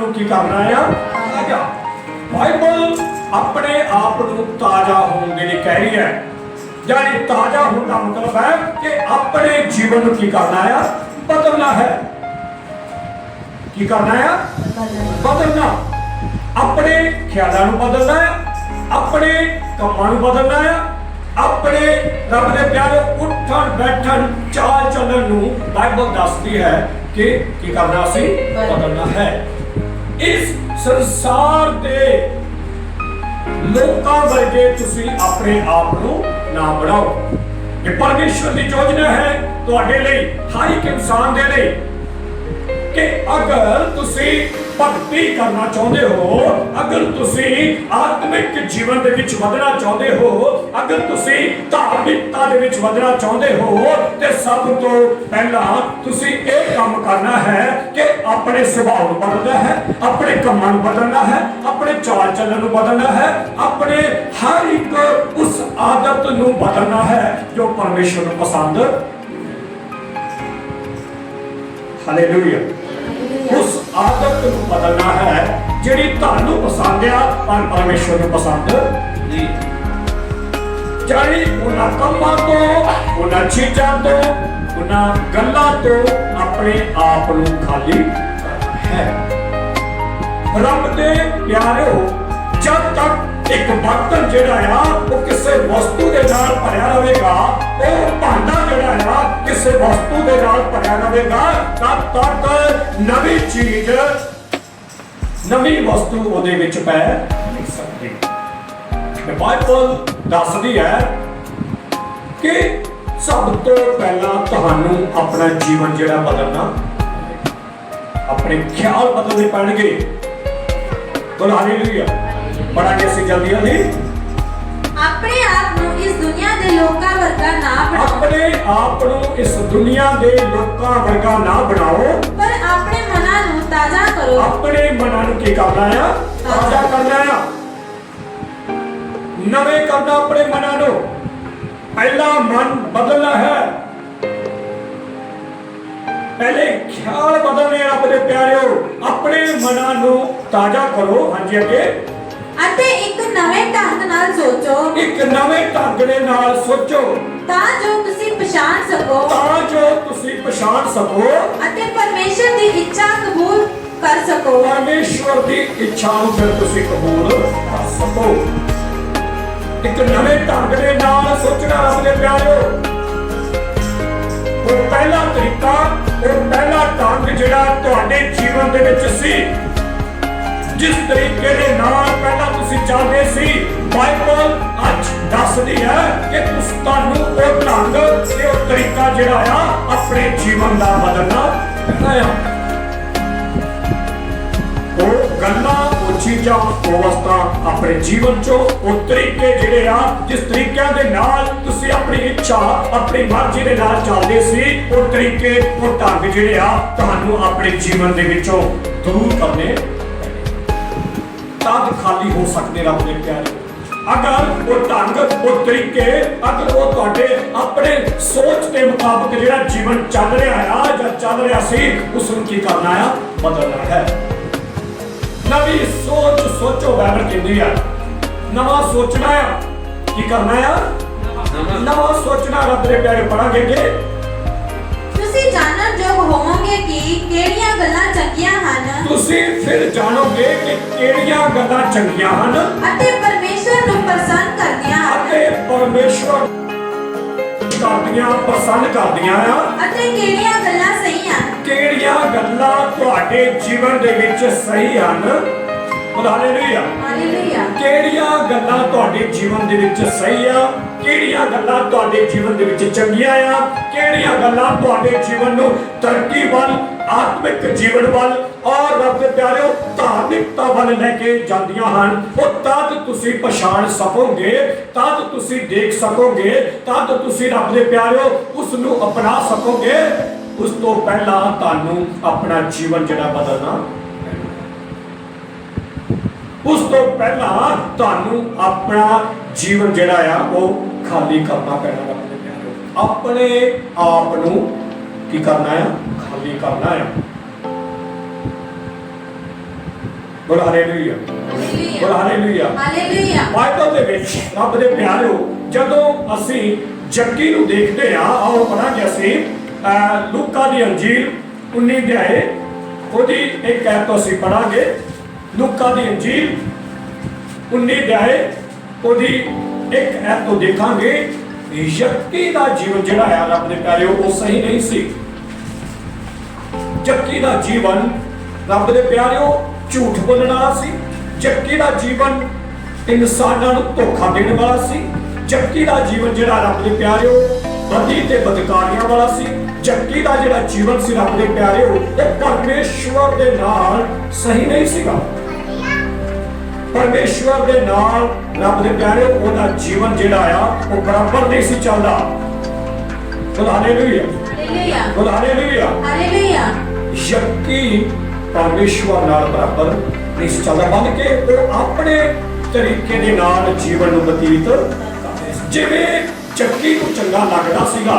ਨੂੰ ਕੀ ਕਰਨਾ ਆ? ਤਾਜ਼ਾ ਬਾਈਬਲ ਆਪਣੇ ਆਪ ਨੂੰ ਤਾਜ਼ਾ ਹੋਣ ਦੇ ਲਈ ਕਹਿ ਰਹੀ ਹੈ। ਯਾਨੀ ਤਾਜ਼ਾ ਹੋਣ ਦਾ ਮਤਲਬ ਹੈ ਕਿ ਆਪਣੇ ਜੀਵਨ ਨੂੰ ਕੀ ਕਰਨਾ ਆ? ਬਦਲਣਾ ਹੈ। ਕੀ ਕਰਨਾ ਆ? ਬਦਲਣਾ। ਆਪਣੇ ਖਿਆਲਾਂ ਨੂੰ ਬਦਲਣਾ ਹੈ ਆਪਣੇ ਕੰਮਾਂ ਨੂੰ ਬਦਲਣਾ ਹੈ ਆਪਣੇ ਰੱਬ ਦੇ ਪਿਆਰੇ ਉੱਠਣ, ਬੈਠਣ ਚਾਲ ਚੱਲਣ ਨੂੰ ਬਾਈਬਲ ਦੱਸਦੀ ਹੈ ਕਿ ਕੀ ਕਰਨਾ ਅਸੀਂ? ਬਦਲਣਾ ਹੈ। ਇਸ ਸੰਸਾਰ ਦੇ ਲੋਕਾਂ ਵਰਗੇ ਤੁਸੀਂ ਆਪਣੇ ਆਪ ਨੂੰ ਨਾ ਬਣਾਓ। ਇਹ ਪਰਮੇਸ਼ਵਰ ਦੀ ਯੋਜਨਾ ਹੈ ਤੁਹਾਡੇ ਲਈ, ਹਰ ਇੱਕ ਇਨਸਾਨ ਦੇ ਲਈ, ਕਿ ਅਗਰ ਤੁਸੀਂ ਭਗਤੀ ਕਰਨਾ ਚਾਹੁੰਦੇ ਹੋ? ਅਗਰ ਤੁਸੀਂ ਆਤਮਿਕ ਜੀਵਨ ਦੇ ਵਿੱਚ ਵਧਣਾ ਚਾਹੁੰਦੇ ਹੋ, ਅਗਰ ਤੁਸੀਂ ਧਾਰਮਿਕਤਾ ਦੇ ਵਿੱਚ ਵਧਣਾ ਚਾਹੁੰਦੇ ਹੋ, ਤੇ ਸਭ ਤੋਂ ਪਹਿਲਾਂ ਤੁਸੀਂ ਇਹ ਕੰਮ ਕਰਨਾ ਹੈ ਕਿ ਆਪਣੇ ਸੁਭਾਅ ਨੂੰ ਬਦਲਣਾ ਹੈ, ਆਪਣੇ ਕੰਮਾਂ ਨੂੰ ਬਦਲਣਾ ਹੈ, ਆਪਣੇ ਚਾਲ ਚੱਲਣ ਨੂੰ ਬਦਲਣਾ ਹੈ, ਆਪਣੇ ਹਰ ਇੱਕ ਉਸ ਆਦਤ ਨੂੰ ਬਦਲਣਾ ਹੈ ਜੋ ਪਰਮੇਸ਼ਵਰ ਨੂੰ ਪਸੰਦ। ਹਾਲੇਲੂਇਆ ਉਸ ਆਦਤ ਨੂੰ ਬਦਲਣਾ ਹੈ ਜਿਹੜੀ ਤੁਹਾਨੂੰ ਪਸੰਦ ਆ ਪਰ ਪਰਮੇਸ਼ਵਰ ਨੂੰ ਪਸੰਦ। ਨਹੀਂ ਜਾਨੀ ਉਹਨਾਂ ਕੰਮਾਂ ਤੋਂ ਉਹਨਾਂ ਚੀਜ਼ਾਂ ਤੋਂ ਉਹਨਾਂ ਗੱਲਾਂ ਤੋਂ ਆਪਣੇ ਆਪ ਨੂੰ ਖਾਲੀ ਹੈ। ਰੱਬ ਦੇ ਪਿਆਰਿਓ ਜਦ ਤੱਕ ਇੱਕ ਬਰਤਨ ਜਿਹੜਾ ਆ ਉਹ ਕਿਸੇ ਵਸਤੂ ਦੇ ਨਾਲ ਭਰਿਆ ਰਹੇਗਾ ਉਹ ਭਾਂਡਾ ਜਿਹੜਾ ਆ ਕਿਸੇ ਵਸਤੂ ਦੇ ਨਾਲ ਭਰਿਆ ਰਹੇਗਾ ਤਦ ਤੱਕ ਨਵੀਂ ਚੀਜ਼, ਨਵੀਂ ਵਸਤੂ ਉਹਦੇ ਵਿੱਚ ਪੈ ਨਹੀਂ ਸਕਦੀ। ਤੇ ਬਾਈਬਲ ਦੱਸਦੀ ਹੈ ਕਿ ਸਭ ਤੋਂ ਪਹਿਲਾਂ ਤੁਹਾਨੂੰ ਆਪਣਾ ਜੀਵਨ ਜਿਹੜਾ ਬਦਲਣਾ ਆਪਣੇ ਖਿਆਲ ਬਦਲਣੇ ਪੈਣਗੇ। ਬੋਲ ਹਾਲੇਲੂਇਆ ਪੜਾਂਗੇ ਅਸੀਂ ਜਲਦੀ ਜਲਦੀ ਆਪਣੇ ਆਪ ਨੂੰ ਇਸ ਦੁਨੀਆ ਦੇ ਲੋਕਾਂ ਵਰਗਾ ਨਾ ਬਣਾਓ। ਆਪਣੇ ਆਪ ਨੂੰ ਇਸ ਦੁਨੀਆ ਦੇ ਲੋਕਾਂ ਵਰਗਾ ਨਾ ਬਣਾਓ। ਪਰ ਆਪਣੇ ਮਨਾਂ ਨੂੰ ਤਾਜ਼ਾ ਕਰੋ। ਆਪਣੇ ਮਨਾਂ ਨੂੰ ਕੀ ਕਰਨਾ ਆ? ਤਾਜ਼ਾ ਕਰਨਾ ਆ। ਨਵੇਂ ਕਰਨਾ ਆਪਣੇ ਮਨਾਂ ਨੂੰ। ਪਹਿਲਾ ਮਨ ਬਦਲਣਾ ਹੈ। ਪਹਿਲੇ ਖਿਆਲ ਬਦਲਨੇ ਆ ਆਪਣੇ ਪਿਆਰਿਓ। ਆਪਣੇ ਮਨਾਂ ਨੂੰ ਤਾਜ਼ਾ ਕਰੋ। ਹਾਂਜੀ ਅੱਗੇ। ਅਤੇ ਇੱਕ ਢੰਗ ਨਾਲ ਸੋਚੋ। ਇੱਕ ਨਵੇਂ ਢੰਗ ਦੇ ਨਾਲ ਸੋਚੋ। ਤਾਂ ਜੋ ਤੁਸੀਂ ਪਛਾਣ ਸਕੋ। ਤਾਂ ਜੋ ਤੁਸੀਂ ਪਛਾਣ ਸਕੋ। ਅਤੇ ਪਰਮੇਸ਼ਰ ਦੀ ਇੱਛਾ ਕਬੂਲ ਕਰ ਸਕੋ। ਪਰਮੇਸ਼ਵਰ ਦੀ ਇੱਛਾ ਨੂੰ ਫਿਰ ਤੁਸੀਂ ਕਬੂਲ ਕਰ ਸਕੋ। ਇੱਕ ਨਵੇਂ ਢੰਗ ਦੇ ਨਾਲ ਸੋਚਣਾ ਆਪਣੇ ਪਿਆਰਿਓ। ਉਹ ਪਹਿਲਾ ਤਰੀਕਾ ਉਹ ਪਹਿਲਾ ਢੰਗ ਜਿਹੜਾ ਤੁਹਾਡੇ ਜੀਵਨ ਦੇ ਵਿੱਚ ਸੀ। ਜਿਸ ਤਰੀਕੇ ਦੇ ਨਾਲ ਪਹਿਲਾਂ ਤੁਸੀਂ ਚੱਲਦੇ ਸੀ, ਬਾਈਬਲ ਅੱਜ ਦੱਸਦੀ ਹੈ ਕਿ ਉਸ ਤੁਹਾਨੂੰ ਉਹ ਢੰਗ ਤੇ ਉਹ ਤਰੀਕਾ ਜਿਹੜਾ ਆ, ਆਪਣੇ ਜੀਵਨ ਦਾ ਬਦਲਣਾ ਪੈਣਾ ਆ। ਉਹ ਗੱਲਾਂ, ਉਹ ਚੀਜ਼ਾਂ, ਉਹ ਵਸਤਾਂ ਆਪਣੇ ਜੀਵਨ ਚੋਂ, ਉਹ ਤਰੀਕੇ ਜਿਹੜੇ ਆ, ਜਿਸ ਤਰੀਕਿਆਂ ਦੇ ਨਾਲ ਤੁਸੀਂ ਆਪਣੀ ਇੱਛਾ, ਆਪਣੀ ਮਰਜ਼ੀ ਦੇ ਨਾਲ ਚੱਲਦੇ ਸੀ, ਉਹ ਤਰੀਕੇ, ਉਹ ਢੰਗ ਜਿਹੜੇ ਆ, ਤੁਹਾਨੂੰ ਆਪਣੇ ਜੀਵਨ ਦੇ ਵਿੱਚੋਂ ਦੂਰ ਕਰਨੇ ਤਦ ਖਾਲੀ ਹੋ ਸਕਦੇ ਰੱਬ ਦੇ ਪਿਆਰੇ। ਅਗਰ ਉਹ ਢੰਗ ਉਹ ਤਰੀਕੇ ਅਗਰ ਉਹ ਤੁਹਾਡੇ ਆਪਣੇ ਸੋਚ ਦੇ ਮੁਤਾਬਕ ਜਿਹੜਾ ਜੀਵਨ ਚੱਲ ਰਿਹਾ ਆ ਜਾਂ ਚੱਲ ਰਿਹਾ ਸੀ ਉਸ ਨੂੰ ਕੀ ਕਰਨਾ ਆ? ਬਦਲਣਾ ਹੈ। ਨਵੀਂ ਸੋਚ ਸੋਚੋ ਬਾਈਬਲ ਕਹਿੰਦੀ ਆ ਨਵਾਂ ਸੋਚਣਾ ਆ ਕੀ ਕਰਨਾ ਆ? ਨਵਾਂ। ਸੋਚਣਾ ਰੱਬ ਦੇ ਪਿਆਰੇ ਪੜਾਂਗੇ ਕਿ ਤੁਸੀਂ ਜਾਣਨ ਯੋਗ ਹੋਵੋਗੇ ਕਿ ਕਿਹੜੀਆਂ ਗੱਲਾਂ ਚੰਗੀਆਂ ਹਨ? ਤੁਸੀਂ ਫਿਰ ਜਾਣੋਗੇ ਕਿ ਕਿਹੜੀਆਂ ਗੱਲਾਂ ਚੰਗੀਆਂ ਹਨ। ਅਤੇ ਪਰਮੇਸ਼ਰ ਨੂੰ ਪ੍ਰਸੰਨ ਕਰਦੀਆਂ ਹਨ। ਅਤੇ ਪਰਮੇਸ਼ਵਰ ਕਰਦੀਆਂ ਪਸੰਦ ਕਰਦੀਆਂ ਆ। ਅਤੇ ਕਿਹੜੀਆਂ ਗੱਲਾਂ ਸਹੀ ਹਨ? ਕਿਹੜੀਆਂ ਗੱਲਾਂ ਤੁਹਾਡੇ ਜੀਵਨ ਦੇ ਵਿੱਚ ਸਹੀ ਹਨ? ਹਾਲੇਲੂਇਆ। ਹਾਲੇਲੂਇਆ। ਕਿਹੜੀਆਂ ਗੱਲਾਂ ਤੁਹਾਡੇ ਜੀਵਨ ਦੇ ਵਿੱਚ ਸਹੀ ਆ? ਕਿਹੜੀਆਂ ਗੱਲਾਂ ਤੁਹਾਡੇ ਜੀਵਨ ਦੇ ਵਿੱਚ ਚੰਗੀਆਂ ਆ? ਕਿਹੜੀਆਂ ਗੱਲਾਂ ਤੁਹਾਡੇ ਜੀਵਨ ਨੂੰ ਤਰੱਕੀ ਵੱਲ ਆਤਮਿਕ ਜੀਵਨ ਵੱਲ ਔਰ ਰੱਬ ਦੇ ਪਿਆਰਿਓ ਧਾਰਮਿਕਤਾ ਵੱਲ ਲੈ ਕੇ ਜਾਂਦੀਆਂ ਹਨ। ਉਹ ਤਦ ਤੁਸੀਂ ਪਛਾਣ ਸਕੋਗੇ ਤਦ ਤੁਸੀਂ ਦੇਖ ਸਕੋਗੇ ਤਦ ਤੁਸੀਂ ਰੱਬ ਦੇ ਪਿਆਰਿਓ ਉਸ ਨੂੰ ਅਪਣਾ ਸਕੋਗੇ। ਉਸ ਤੋਂ ਪਹਿਲਾਂ ਤੁਹਾਨੂੰ ਆਪਣਾ ਜੀਵਨ ਜਿਹੜਾ ਬਦਲਣਾ ਉਸ ਤੋਂ ਪਹਿਲਾਂ ਤੁਹਾਨੂੰ ਆਪਣਾ ਜੀਵਨ ਜਿਹੜਾ ਆ ਉਹ ਖਾਲੀ ਕਰਨਾ ਪੈਣਾ ਆਪਣੇ ਪਿਆਰੋ ਆਪਣੇ ਆਪ ਨੂੰ ਕੀ ਕਰਨਾ ਆ? ਖਾਲੀ ਕਰਨਾ ਆ। ਬੋਲ ਹਾਲੇਲੂਇਆ ਬੋਲ ਹਾਲੇਲੂਇਆ ਹਾਲੇਲੂਇਆ ਬਾਈਬਲ ਦੇ ਵਿੱਚ ਰੱਬ ਦੇ ਪਿਆਰਿਓ ਜਦੋਂ ਅਸੀਂ ਜੱਗੀ ਨੂੰ ਦੇਖਦੇ ਹਾਂ ਆਓ ਪੜਾਂਗੇ ਅਸੀਂ ਲੂਕਾ ਦੀ ਅੰਜੀਲ 19 ਅਧਿਆਏ ਉਹਦੀ ਇੱਕ ਐਤ ਤੋਂ ਅਸੀਂ ਪੜਾਂਗੇ ਲੂਕਾ ਦੀ ਅੰਜੀਲ 19 ਅਧਿਆਏ ਉਹਦੀ ਇੱਕ ਐਤ ਤੋਂ ਦੇਖਾਂਗੇ ਯੱਕੀ ਦਾ ਜੀਵਨ ਜਿਹੜਾ ਹੈ ਰੱਬ ਦੇ ਪਿਆਰਿਓ ਉਹ ਸਹੀ ਨਹੀਂ ਸੀ। ਜੱਗੀ ਦਾ ਜੀਵਨ ਰੱਬ ਦੇ ਪਿਆਰਿਓ ਝੂਠ ਬੋਲਣ ਵਾਲਾ ਸੀ। ਜੱਗੀ ਦਾ ਜੀਵਨ ਇਨਸਾਨਾਂ ਨੂੰ ਧੋਖਾ ਦੇਣ ਵਾਲਾ ਸੀ। ਜੱਗੀ ਦਾ ਜੀਵਨ ਜਿਹੜਾ ਰੱਬ ਦੇ ਪਿਆਰਿਓ ਬਦੀ ਤੇ ਬਦਕਾਰੀਆਂ ਵਾਲਾ ਸੀ। ਜੱਗੀ ਦਾ ਜਿਹੜਾ ਜੀਵਨ ਸੀ ਰੱਬ ਦੇ ਪਿਆਰਿਓ, ਇਹ ਪਰਮੇਸ਼ਵਰ ਦੇ ਨਾਲ ਸਹੀ ਨਹੀਂ ਸੀਗਾ। ਪਰਮੇਸ਼ਵਰ ਦੇ ਨਾਲ ਰੱਬ ਦੇ ਪਿਆਰਿਓ ਉਹਦਾ ਜੀਵਨ ਜਿਹੜਾ ਆ ਉਹ ਬਰਾਬਰ ਨਹੀਂ ਸੀ ਚੱਲਦਾ। ਬੋਲ ਹਾਲੇਲੂਇਆ ਹਾਲੇਲੂਇਆ ਬੋਲ ਹਾਲੇਲੂਇਆ ਹਾਲੇਲੂਇਆ ਯਕੀ ਪਰਮੇਸ਼ਵਰ ਨਾਲ ਬਰਾਬਰ ਨਹੀਂ ਸੀ ਚੱਲਦਾ ਬਲਕਿ ਉਹ ਆਪਣੇ ਤਰੀਕੇ ਦੇ ਨਾਲ ਜੀਵਨ ਨੂੰ ਬਤੀਤ। ਜਿਵੇਂ ਚੱਕੀ ਨੂੰ ਚੰਗਾ ਲੱਗਦਾ ਸੀਗਾ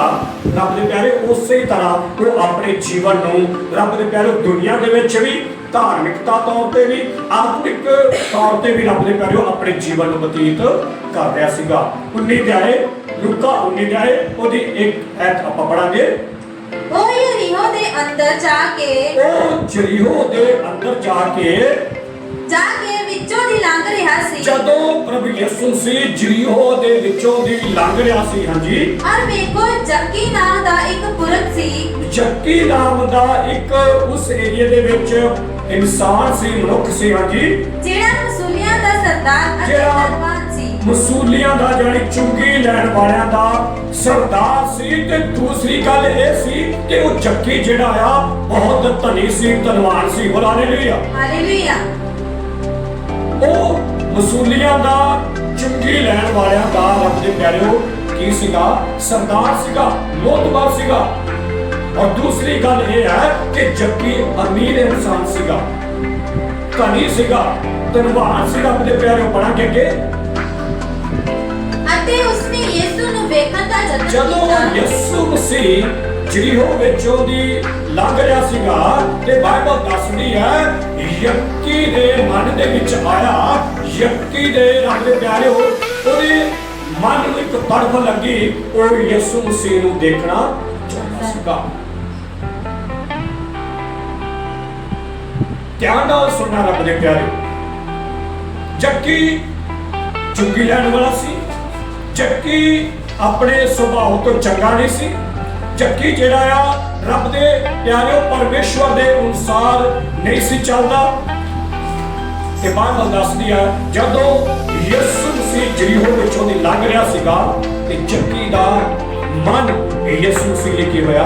ਰੱਬ ਦੇ ਪਿਆਰੇ ਉਸੇ ਤਰ੍ਹਾਂ ਉਹ ਆਪਣੇ ਜੀਵਨ ਨੂੰ ਰੱਬ ਦੇ ਪਿਆਰੇ ਦੁਨੀਆ ਦੇ ਵਿੱਚ ਵੀ ਧਾਰਮਿਕਤਾ ਤੌਰ ਤੇ ਵੀ ਆਤਮਿਕ ਤੌਰ ਤੇ ਵੀ ਰੱਬ ਦੇ ਪਿਆਰੇ ਉਹ ਆਪਣੇ ਜੀਵਨ ਨੂੰ ਬਤੀਤ ਕਰ ਰਿਹਾ ਸੀਗਾ। 19 ਅਧਿਆਏ ਲੂਕਾ 19 ਅਧਿਆਏ ਉਹਦੀ ਇੱਕ ਐਤ ਆਪਾਂ ਪੜਾਂਗੇ ਉਹ ਯਰੀਹੋ ਦੇ ਅੰਦਰ ਜਾ ਕੇ ਉਹ ਜਰੀਹੋ ਦੇ ਅੰਦਰ ਜਾ ਕੇ ਜਾ ਕੇ ਵਿੱਚੋਂ ਦੀ ਲੰਘ ਰਿਹਾ ਸੀ। ਜਦੋਂ ਪ੍ਰਭੂ ਯਿਸੂ ਸੀ ਜਰੀਹੋ ਦੇ ਵਿੱਚੋਂ ਦੀ ਲੰਘ ਰਿਹਾ ਸੀ ਹਾਂਜੀ। ਔਰ ਵੇਖੋ ਜੱਕੀ ਨਾਂ ਦਾ ਇੱਕ ਪੁਰਖ ਸੀ। ਜੱਕੀ ਨਾਮ ਦਾ ਇੱਕ ਉਸ ਏਰੀਆ ਦੇ ਵਿੱਚ ਇਨਸਾਨ ਸੀ ਮਨੁੱਖ ਸੀ ਹਾਂਜੀ। ਜਿਹੜਾ ਮਸੂਲੀਆਂ ਦਾ ਸਰਦਾਰ ਅਤੇ ਜਿਹੜਾ- ਸੀ। ਮਸੂਲੀਆਂ ਦਾ ਜਾਨੀ ਚੁੰਗੀ ਲੈਣ ਵਾਲਿਆਂ ਦਾ ਸਰਦਾਰ ਸੀ ਤੇ ਦੂਸਰੀ ਗੱਲ ਇਹ ਸੀ ਕਿ ਉਹ ਜੱਕੀ ਜਿਹੜਾ ਆ ਬਹੁਤ ਧਨੀ ਸੀ ਧਨਵਾਨ ਸੀ। ਹਾਲੇਲੂਇਆ। ਹਾਲੇਲੂਇਆ। ਉਹ ਮਸੂਲੀਆਂ ਦਾ ਚੁੰਗੀ ਲੈਣ ਵਾਲਿਆਂ ਦਾ ਰੱਬ ਦੇ ਪਿਆਰਿਓ ਕੀ ਸੀਗਾ? ਸਰਦਾਰ ਸੀਗਾ ਮੋਤਬਰ ਸੀਗਾ। ਕਿ ਜੱਗੀ ਅਮੀਰ ਇਨਸਾਨ ਸੀਗਾ। ਧਨੀ ਸੀਗਾ ਧਨਵਾਨ ਸੀ ਰੱਬ ਦੇ ਪਿਆਰਿਓ ਪੜਾਂਗੇ ਅੱਗੇ ਅਤੇ ਉਸਨੇ ਯਿਸੂ ਨੂੰ ਵੇਖਣ ਦਾ ਯਤਨ ਜਦੋਂ ਕੀਤਾ ਯਿਸੂ ਮਸੀਹ ਜਰੀਹੋ ਵਿੱਚੋਂ ਦੀ ਲੰਘ ਰਿਹਾ ਸੀਗਾ ਤੇ ਬਾਈਬਲ ਦੱਸਦੀ ਹੈ ਯੱਕੀ ਦੇ ਮਨ ਦੇ ਵਿੱਚ ਆਇਆ ਯੱਕੀ ਦੇ ਰੱਬ ਦੇ ਪਿਆਰਿਓ ਉਹਦੇ ਮਨ ਨੂੰ ਇੱਕ ਤੜਫ ਲੱਗੀ ਉਹ ਯਿਸੂ ਮਸੀਹ ਨੂੰ ਦੇਖਣਾ ਚਾਹੁੰਦਾ ਸੀਗਾ। ਧਿਆਨ ਨਾਲ ਸੁਣਨਾ ਰੱਬ ਦੇ ਪਿਆਰਿਓ ਜੱਕੀ ਚੁੰਗੀ ਲੈਣ ਵਾਲਾ ਸੀ, ਜੱਕੀ ਆਪਣੇ ਸੁਭਾਅ ਤੋਂ ਚੰਗਾ ਨਹੀਂ ਸੀ, ਜੱਕੀ ਜਿਹੜਾ ਆ ਰੱਬ ਦੇ ਪਿਆਰਿਓ ਪਰਮੇਸ਼ਵਰ ਦੇ ਅਨੁਸਾਰ ਨਹੀਂ ਸੀ ਚੱਲਦਾ। ਤੇ ਬਾਈਬਲ ਦੱਸਦੀ ਆ, ਜਦੋਂ ਯਿਸੂ ਮਸੀਹ ਜਰੀਹੋ ਵਿੱਚੋਂ ਦੀ ਲੰਘ ਰਿਹਾ ਸੀਗਾ, ਤੇ ਜੱਕੀ ਦਾ ਮਨ ਯਿਸੂ ਮਸੀਹ ਲਈ ਕੀ ਹੋਇਆ?